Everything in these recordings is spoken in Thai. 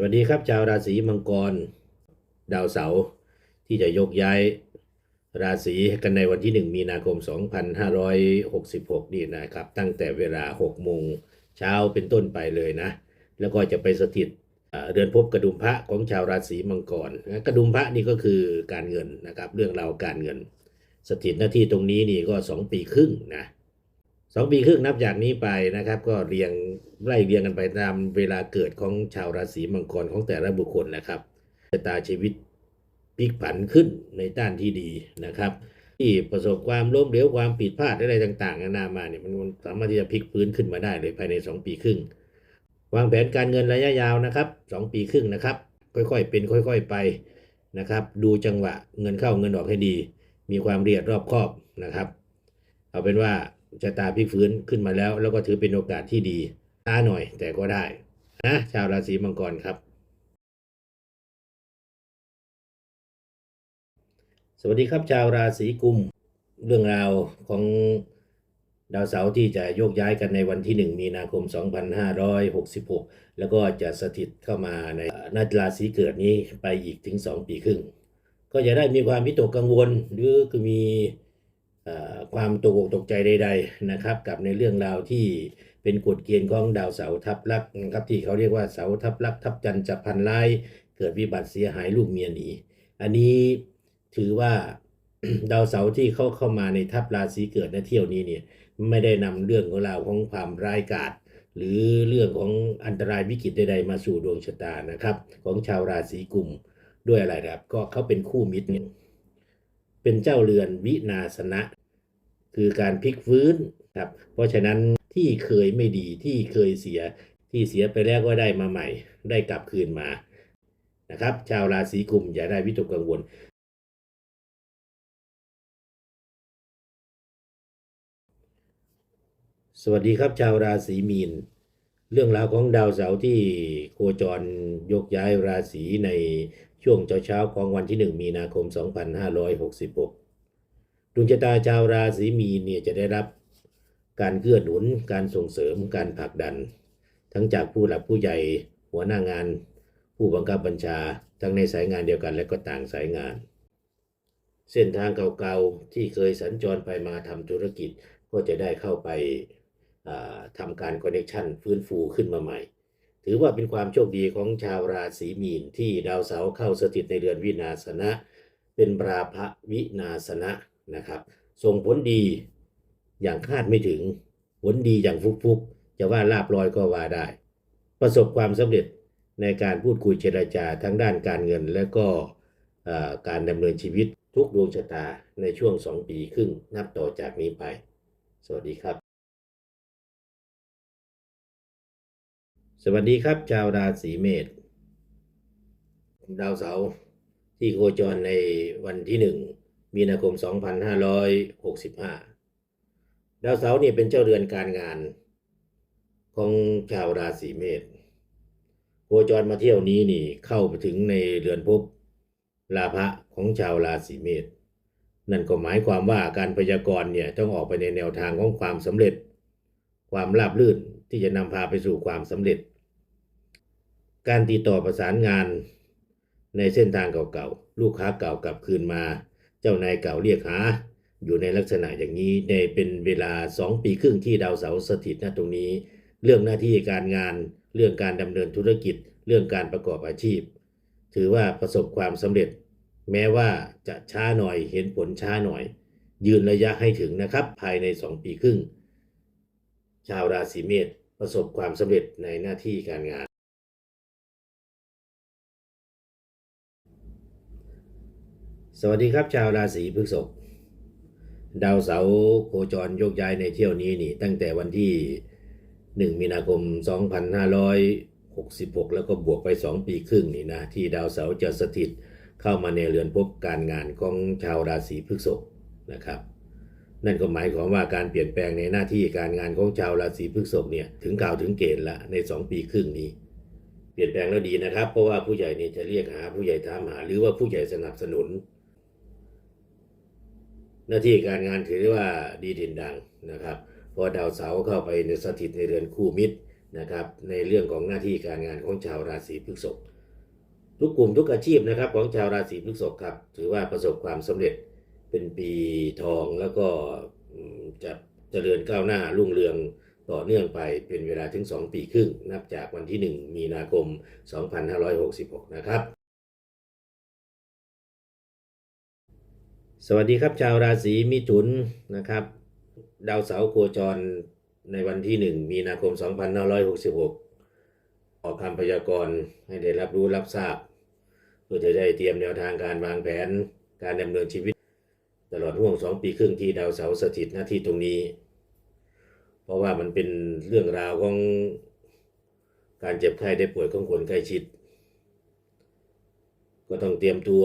สวัสดีครับชาวราศีมังกร ดาวเสาร์ที่จะยกย้าย ราศีกันในวันที่ 1 มีนาคม 2566 นี่นะครับ ตั้งแต่เวลา 6 โมงเช้าเป็นต้นไปเลยนะ แล้วก็จะไปสถิตเรือนภพกระดุมพระของชาวราศีมังกรกระดุมพระนี่ก็คือการเงินนะครับ เรื่องราวการเงิน สถิตหน้าที่ตรงนี้นี่ก็ 2 ปีครึ่งนะ องปีครึ่งนับจากนี้ไปนะครับ ก็เรียงไล่เรียงกันไปตามเวลาเกิดของชาวราศีมังกรของแต่ละบุคคลนะครับชะตาชีวิตพลิกผันขึ้นในด้านที่ดีนะครับ ที่ประสบความล้มเหลวความผิดพลาดอะไรต่างๆนานามาเนี่ยมันสามารถที่จะพลิกฟื้นขึ้นมาได้เลยภายใน 2 ปีครึ่ง วางแผนการเงินระยะยาวนะครับ 2 ปีครึ่งนะครับ ค่อยๆเป็น ค่อยๆไปนะครับ ดูจังหวะเงินเข้าเงินออกให้ดี มีความเรียดรอบคอบนะครับ เอาเป็นว่า ชะตาพลิกฟื้นขึ้นมาแล้ว แล้วก็ถือเป็นโอกาสที่ดีช้าหน่อยแต่ก็ได้นะชาวราศีมังกรครับ สวัสดีครับชาวราศีกุม เรื่องราวของดาวเสาร์ที่จะโยกย้ายกันในวันที่ 1 มีนาคม 2566 แล้วก็จะสถิตเข้ามาในนาราศีเกิดนี้ไปอีกถึง 2 ปีครึ่ง ก็จะได้มีความวิตกกังวลหรือคือมี ความตกอกตกใจใด ๆนะครับ กับในเรื่องราวที่เป็นกฎเกณฑ์ของดาวเสาร์ทับลักนะครับที่เขาเรียกว่าเสาทับลักทับจันทร์จะพันร้ายเกิดวิบัติเสียหายลูกเมียหนีอันนี้ถือว่าดาวเสาร์ที่เข้าเข้ามาในทับราศีเกิดในเที่ยวนี้เนี่ยไม่ได้นำเรื่องของราวของความร้ายกาจหรือเรื่องของอันตรายวิกฤตใดๆมาสู่ดวงชะตานะครับ ของชาวราศีกุมด้วยอะไรครับ ก็เขาเป็นคู่มิตรเนี่ยเป็นเจ้าเรือนวินาสนะ คือการพลิกฟื้นครับเพราะฉะนั้นที่เคยไม่ดีที่เคยเสียที่เสียไปแล้วก็ได้มาใหม่ ได้กลับคืนมานะครับ ชาวราศีกุมอย่าได้วิตกกังวล สวัสดีครับชาวราศีมีน เรื่องราวของดาวเสาร์ที่โคจรยกย้ายราศีในช่วงเช้าๆของวันที่ 1 มีนาคม 2566 วงชะตาชาวราศีมีนเนี่ยจะได้รับการเกื้อหนุน การส่งเสริม การผลักดัน ทั้งจากผู้หลักผู้ใหญ่ หัวหน้างาน ผู้บังคับบัญชา ทั้งในสายงานเดียวกันและก็ต่างสายงาน เส้นทางเก่าๆที่เคยสัญจรไปมาทำธุรกิจก็จะได้เข้าไปอ่าทำการคอนเนคชันฟื้นฟูขึ้นมาใหม่ ถือว่าเป็นความโชคดีของชาวราศีมีนที่ดาวเสาร์เข้าสถิตในเรือนวินาสนะ เป็นปราภวินาสนะ นะครับส่งผลดีอย่างคาดไม่ถึง ผลดีอย่างฟุกๆ จะว่าลาบลอยก็ว่าได้ ประสบความสำเร็จในการพูดคุยเจรจาทั้งด้านการเงิน และก็การดำเนินชีวิตทุกดวงชะตาในช่วง 2 ปีครึ่งนับต่อจากนี้ไป สวัสดีครับ สวัสดีครับ ชาวราศีเมษดาวเสาร์ที่โคจรในวันที่หนึ่ง มีนาคม 2565 ดาวเสาร์นี่เป็นเจ้าเรือนการงานของชาวราศีเมษโคจรมาเที่ยวนี้นี่เข้าไปถึงในเรือนภพลาภะของชาวราศีเมษนั่นก็หมายความว่าการพยากรณ์เนี่ยต้องออกไปในแนวทางของความสำเร็จ ความราบรื่นที่จะนำพาไปสู่ความสำเร็จ การติดต่อประสานงานในเส้นทางเก่าๆ ลูกค้าเก่ากลับคืนมา เจ้านายเก่าเรียกหาอยู่ในลักษณะอย่างนี้ในเป็นเวลา 2 ปีครึ่งที่ดาวเสาร์สถิตณตรงนี้ เรื่องหน้าที่การงาน เรื่องการดำเนินธุรกิจ เรื่องการประกอบอาชีพ ถือว่าประสบความสำเร็จ แม้ว่าจะช้าหน่อยเห็นผลช้าหน่อย ยืนระยะให้ถึงนะครับ ภายใน 2 ปีครึ่ง ชาวราศีเมษประสบความสำเร็จในหน้าที่การงาน สวัสดีครับชาวราศีพฤษภดาวเสาร์โคจรโยกย้ายในเที่ยวนี้นี่ ตั้งแต่วันที่ 1 มีนาคม 2566 แล้วก็บวกไป 2 ปีครึ่งนี่นะ ที่ดาวเสาร์จะสถิตเข้ามาในเรือนภพการงานของชาวราศีพฤษภนะครับ นั่นก็หมายความว่าการเปลี่ยนแปลงในหน้าที่การงานของชาวราศีพฤษภเนี่ยถึงข่าวถึงเกณฑ์ละใน 2 ปีครึ่งนี้เปลี่ยนแปลงแล้วดีนะครับ เพราะว่าผู้ใหญ่เนี่ยจะเรียกหาผู้ใหญ่ถามหา หรือว่าผู้ใหญ่สนับสนุน หน้าที่การงานถือว่าดีเด่นดังนะครับเพอดาวเสาร์เข้าไปในสถิตในเรือนคู่มิตรนะครับในเรื่องของหน้าที่การงานของชาวราศีพฤษภทุกกลุ่มทุกอาชีพนะครับของชาวราศีพฤษภครับถือว่าประสบความสำเร็จเป็นปีทองแล้วก็จะเจริญก้าวหน้ารุ่งเรืองต่อเนื่องไปเป็นเวลาถึง 2 ปีครึ่ง นับจากวันที่ 1 มีนาคม 2566 นะครับ สวัสดีครับชาวราศีมิถุนนะครับ ดาวเสาร์โคจรในวันที่ 1 มีนาคม 2566 ออกคำพยากรณ์ให้ได้รับรู้รับทราบ เพื่อจะได้เตรียมแนวทางการวางแผนการดำเนินชีวิต ตลอดห่วง 2 ปีครึ่งที่ดาวเสาร์สถิตหน้าที่ตรงนี้ เพราะว่ามันเป็นเรื่องราวของการเจ็บไข้ได้ป่วยของคนใกล้ชิด ก็ต้องเตรียมตัว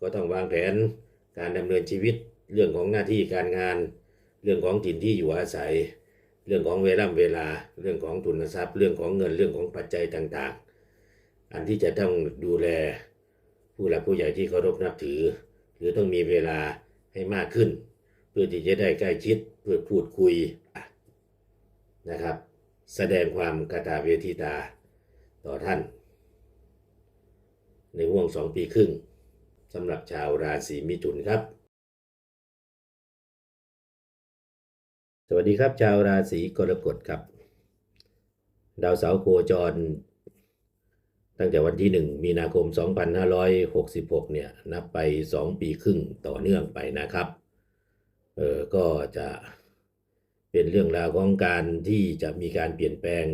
ก็ต้องวางแผน การดำเนินชีวิต เรื่องของหน้าที่การงาน เรื่องของถิ่นที่อยู่อาศัย เรื่องของเวลาเวลา เรื่องของทุนทรัพย์ เรื่องของเงิน เรื่องของปัจจัยต่างๆ อันที่จะต้องดูแลผู้หลักผู้ใหญ่ที่เคารพนับถือ หรือต้องมีเวลาให้มากขึ้น เพื่อที่จะได้ใกล้ชิดเพื่อพูดคุยนะครับ แสดงความกตเวทีตาต่อท่าน ในห่วงสองปีครึ่ง สำหรับชาวราศีมิถุนครับ สวัสดีครับชาวราศีกรกฎครับ ดาวเสาร์โคจร ตั้งแต่วันที่ 1 มีนาคม 2566 เนี่ย นับไป 2 ปีครึ่งต่อเนื่องไปนะครับ เออก็จะเป็นเรื่องราวของการที่จะมีการเปลี่ยนแปลง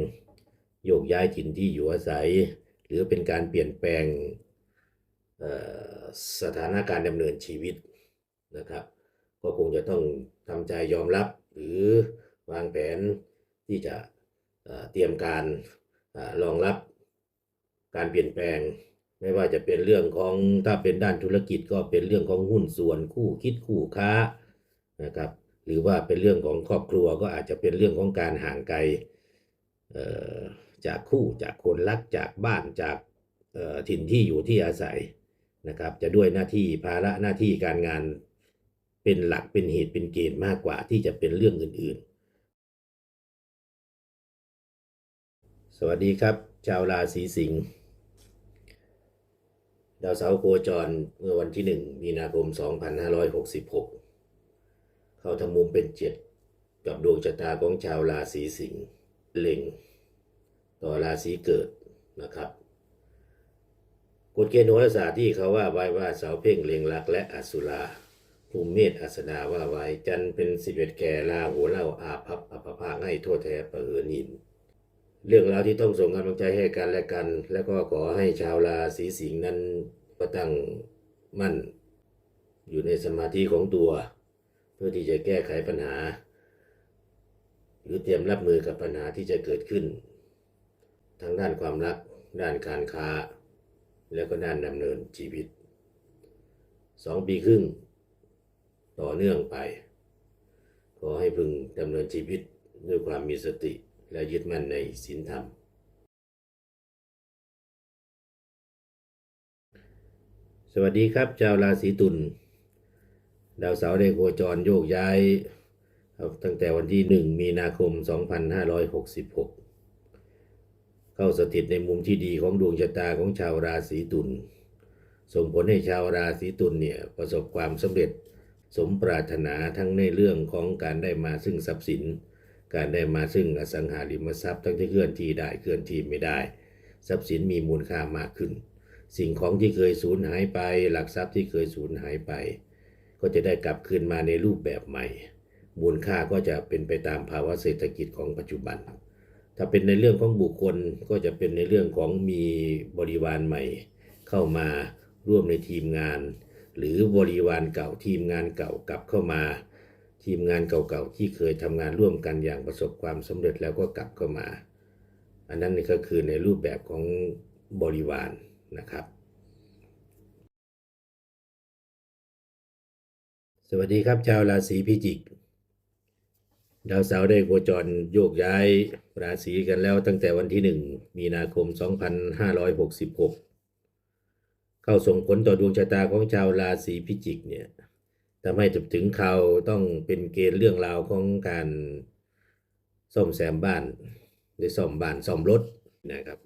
โยกย้ายถิ่นที่อยู่อาศัย หรือเป็นการเปลี่ยนแปลง สถานการณ์ดำเนินชีวิตนะครับ ก็คงจะต้องทำใจยอมรับหรือวางแผนที่จะเเตรียมการอรองรับการเปลี่ยนแปลง ไม่ว่าจะเป็นเรื่องของถ้าเป็นด้านธุรกิจก็เป็นเรื่องของหุ้นส่วนคู่คิดคู่ค้านะครับหรือว่าเป็นเรื่องของครอบครัวก็อาจจะเป็นเรื่องของการห่างไกลจากคู่จากคนรักจากบ้านจากเอ่อถิ่นที่อยู่ที่อาศัย นะครับจะด้วยหน้าที่ภาระหน้าที่การงานเป็นหลักเป็นเหตุเป็นเกณฑ์มากกว่าที่จะเป็นเรื่องอื่น ๆ สวัสดีครับ ชาวราศีสิงห์ดาวเสาร์โคจรเมื่อวันที่ 1 มีนาคม 2566 เข้าทำมุมเป็นเจ็ดกับดวงชะตาของชาวราศีสิงห์เล็ง ต่อราศีเกิดนะครับ กฎเกณฑ์โหราศาสตร์ที่เขาว่าไว้ว่าเสาเพ่งเลงลักและอสุราภูมิเมษอัสดาว่าไว้จันเป็นสิบเอ็ดแก่ลาหัวเล่าอาภัพอภพาให้โทษแท้ประเหินิน เรื่องราวที่ต้องส่งกำลังใจให้กันและกัน แล้วก็ขอให้ชาวราศีสิงห์นั้นก็ตั้งมั่น อยู่ในสมาธิของตัว เพื่อที่จะแก้ไขปัญหา หรือเตรียมรับมือกับปัญหาที่จะเกิดขึ้น ทั้งด้านความรัก ด้านการค้า แล้วก็ด้านดำเนินชีวิตสองปีครึ่ง ต่อเนื่องไป ขอให้พึงดำเนินชีวิตด้วยความมีสติและยึดมั่นในศีลธรรม สวัสดีครับ ชาวราศีตุล ดาวเสาร์ได้โคจรโยกย้าย ตั้งแต่วันที่ 1 มีนาคม 2566 เข้าสถิตในมุมที่ดีของดวงชะตาของชาวราศีตุลส่งผลให้ชาวราศีตุลเนี่ยประสบความสำเร็จสมปรารถนาทั้งในเรื่องของการได้มาซึ่งทรัพย์สิน การได้มาซึ่งอสังหาริมทรัพย์ทั้งที่เคลื่อนที่ได้เคลื่อนที่ไม่ได้ ทรัพย์สินมีมูลค่ามากขึ้น สิ่งของที่เคยสูญหายไป หลักทรัพย์ที่เคยสูญหายไป ก็จะได้กลับคืนมาในรูปแบบใหม่ มูลค่าก็จะเป็นไปตามภาวะเศรษฐกิจของปัจจุบัน ถ้าเป็นในเรื่องของบุคคลก็จะเป็นในเรื่องของมีบริวารใหม่ เข้ามาร่วมในทีมงาน หรือบริวารเก่าทีมงานเก่ากลับเข้ามา ทีมงานเก่าๆที่เคยทำงานร่วมกันอย่างประสบความสำเร็จแล้วก็กลับเข้ามา อันนั้นนี่ก็คือในรูปแบบของบริวารนะครับ สวัสดีครับชาวราศีพิจิก ดาวเสาร์ได้โคจรโยกย้ายราศีกันแล้วตั้งแต่วันที่ 1 มีนาคม 2566 เข้าส่งผลต่อดวงชะตาของชาวราศีพิจิกเนี่ยทำให้ถึงเขาวต้องเป็นเกณฑ์เรื่องราวของการซ่อมแซมบ้านได้ซ่อมบ้านซ่อมรถนะครับ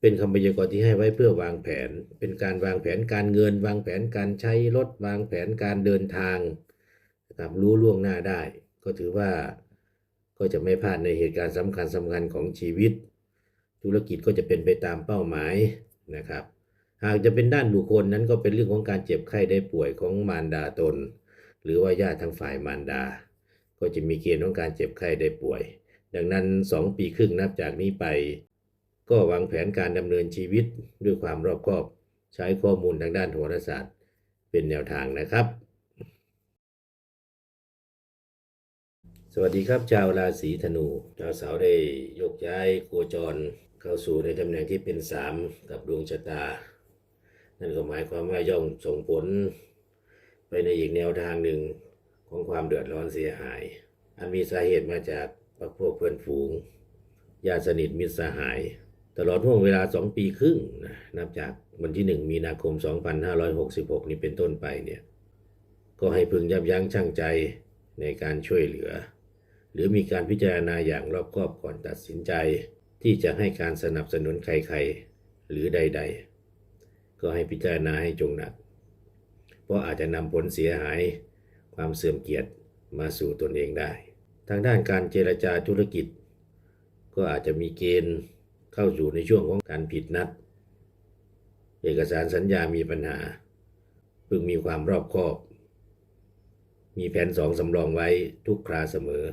เป็นคำพยากรณ์ที่ให้ไว้เพื่อวางแผน เป็นการวางแผนการเงิน วางแผนการใช้รถ วางแผนการเดินทางนะครับรู้ล่วงหน้าได้ ก็ถือว่าก็จะไม่พลาดในเหตุการณ์สำคัญสำคัญของชีวิต ธุรกิจก็จะเป็นไปตามเป้าหมายนะครับ หากจะเป็นด้านบุคคลนั้นก็เป็นเรื่องของการเจ็บไข้ได้ป่วยของมารดาตน หรือว่าญาติทางฝ่ายมารดา ก็จะมีเกณฑ์ของการเจ็บไข้ได้ป่วย ดังนั้น 2 ปีครึ่งนับจากนี้ไป ก็วางแผนการดำเนินชีวิตด้วยความรอบคอบ ใช้ข้อมูลทางด้านโหราศาสตร์ เป็นแนวทางนะครับ สวัสดีครับชาวราศีธนูดาวเสาร์ได้ยกย้ายโคจรเข้าสู่ในตำแหน่งที่เป็นสามกับดวงชะตา นั่นก็หมายความว่าย่อมส่งผล ไปในอีกแนวทางหนึ่งของความเดือดร้อนเสียหาย อันมีสาเหตุมาจากพวกพวกเพื่อนฝูงญาติสนิทมิตรสหาย ตลอดห่วงเวลา 2 ปีครึ่งนะนับจากวันที่ 1 มีนาคม 2566 นี้เป็นต้นไปเนี่ยก็ให้พึงยับยั้งชั่งใจในการช่วยเหลือ หรือมีการพิจารณาอย่างรอบคอบก่อนตัดสินใจ ที่จะให้การสนับสนุนใครๆ หรือใด ๆ ก็ให้พิจารณาให้จงหนัก เพราะอาจจะนำผลเสียหาย ความเสื่อมเกียรติมาสู่ตนเองได้ ทางด้านการเจรจาธุรกิจ ก็อาจจะมีเกณฑ์เข้าสู่ในช่วงของการผิดนัด เอกสารสัญญามีปัญหาพึงมีความรอบคอบ มีแผนสองสำรองไว้ทุกคราเสมอ